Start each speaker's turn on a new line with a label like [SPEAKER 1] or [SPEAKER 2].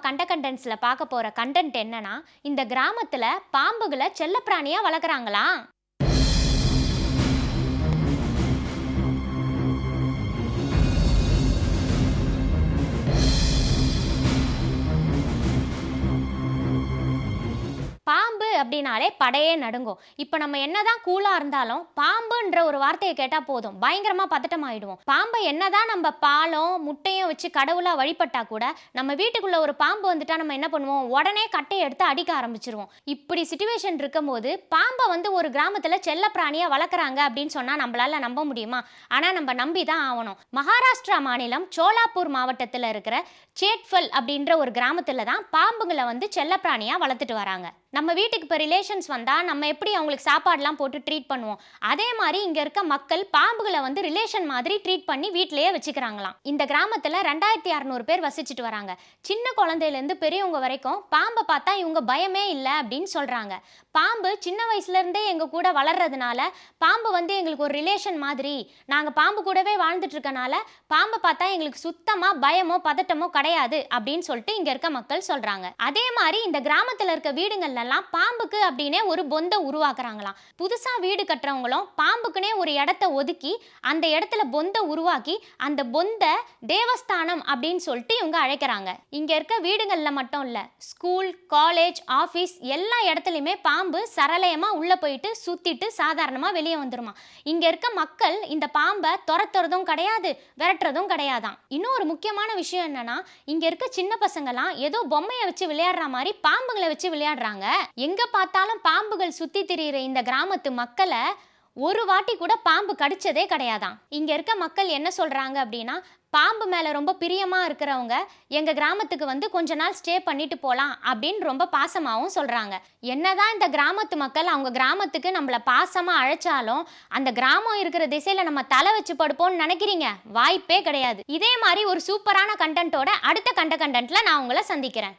[SPEAKER 1] கண்ட கண்டென்ட்ஸில் பார்க்க போகிற கண்டென்ட் என்னன்னா இந்த கிராமத்தில் பாம்புகளை செல்லப்பிராணியாக வளர்க்குறாங்களா அப்படின்னாலே படையே நடுங்கும். இப்போ நம்ம என்னதான் கூலாக இருந்தாலும் பாம்புன்ற ஒரு வார்த்தையை கேட்டால் போதும். பயங்கரமாக பதட்டம் ஆயிடுவோம் பாம்பை என்னதான் நம்ம பாலும் முட்டையும் வச்சு கடவுளாக வழிபட்டா கூட நம்ம வீட்டுக்குள்ள ஒரு பாம்பு வந்துட்டா நம்ம என்ன பண்ணுவோம்? உடனே கட்டையை எடுத்து அடிக்க ஆரம்பிச்சிருவோம். இப்படி சுச்சுவேஷன் இருக்கும்போது பாம்பை வந்து ஒரு கிராமத்தில் செல்ல பிராணியாக வளர்க்குறாங்க அப்படின்னு சொன்னால் நம்மளால நம்ப முடியுமா? ஆனால் நம்ம நம்பி தான் ஆகணும். மகாராஷ்டிரா மாநிலம் சோலாப்பூர் மாவட்டத்தில் இருக்கிற சேட்ஃபல் அப்படின்ற ஒரு கிராமத்தில் தான் பாம்புங்களை வந்து செல்ல பிராணியாக வளர்த்துட்டு வராங்க. நம்ம வீட்டுக்கு இப்போ ரிலேஷன்ஸ் வந்தால் நம்ம எப்படி அவங்களுக்கு சாப்பாடுலாம் போட்டு ட்ரீட் பண்ணுவோம்? அதே மாதிரி இங்கே இருக்க மக்கள் பாம்புகளை வந்து ரிலேஷன் மாதிரி ட்ரீட் பண்ணி வீட்டிலேயே வச்சுக்கிறாங்களாம். இந்த கிராமத்தில் ரெண்டாயிரத்தி அறநூறு பேர் வசிச்சுட்டு வராங்க. சின்ன குழந்தையிலேருந்து பெரியவங்க வரைக்கும் பாம்பை பார்த்தா இவங்க பயமே இல்லை அப்படின்னு சொல்கிறாங்க பாம்பு சின்ன வயசுலேருந்தே எங்கள் கூட வளர்றதுனால பாம்பு வந்து எங்களுக்கு ஒரு ரிலேஷன் மாதிரி. நாங்கள் பாம்பு கூடவே வாழ்ந்துட்டு இருக்கனால பாம்பை பார்த்தா எங்களுக்கு சுத்தமாக பயமோ பதட்டமோ கிடையாது அப்படின்னு சொல்லிட்டு இங்கே இருக்க மக்கள் சொல்கிறாங்க அதே மாதிரி இந்த கிராமத்தில் இருக்க வீடுகள்லாம் பாம்புக்கு அப்படின்னே ஒரு பொந்தை உருவாக்குறாங்களாம். புதுசாக வீடு கட்டுறவங்களும் பாம்புக்குனே ஒரு இடத்த ஒதுக்கி அந்த இடத்துல பொந்தை உருவாக்கி அந்த பொந்தை தேவஸ்தானம் அப்படின்னு சொல்லிட்டு இவங்க அழைக்கிறாங்க. இங்கே இருக்க வீடுகளில் மட்டும் இல்லை ஸ்கூல் காலேஜ் ஆஃபீஸ் எல்லா இடத்துலையுமே பாம்பு சரளயமாக உள்ளே போயிட்டு சுற்றிட்டு சாதாரணமாக வெளியே வந்துருமா இங்கே இருக்க மக்கள் இந்த பாம்பை துரத்துறதும் கிடையாது விரட்டுறதும் கிடையாதான் இன்னும் ஒரு முக்கியமான விஷயம் என்னன்னா இங்கே இருக்க சின்ன பசங்கள்லாம் ஏதோ பொம்மையை வச்சு விளையாடுற மாதிரி பாம்புகளை வச்சு விளையாடுறாங்க. எங்க பார்த்தாலும் பாம்புகள் சுற்றி திரியிற இந்த கிராமத்து மக்களை ஒரு வாட்டி கூட பாம்பு கடிச்சதே கிடையாதான். இங்கே இருக்க மக்கள் என்ன சொல்கிறாங்க அப்படின்னா பாம்பு மேலே ரொம்ப பிரியமாக இருக்கிறவங்க எங்கள் கிராமத்துக்கு வந்து கொஞ்ச நாள் ஸ்டே பண்ணிட்டு போகலாம் அப்படின்னு ரொம்ப பாசமாகவும் சொல்கிறாங்க என்னதான் இந்த கிராமத்து மக்கள் அவங்க கிராமத்துக்கு நம்மளை பாசமாக அழைச்சாலும் அந்த கிராமம் இருக்கிற திசையில் நம்ம தலை வச்சு படுப்போம்னு நினைக்கிறீங்க? வாய்ப்பே கிடையாது. இதே மாதிரி ஒரு சூப்பரான கண்டென்ட்டோட அடுத்த கண்ட கண்டென்ட்டில் நான் உங்களை சந்திக்கிறேன்.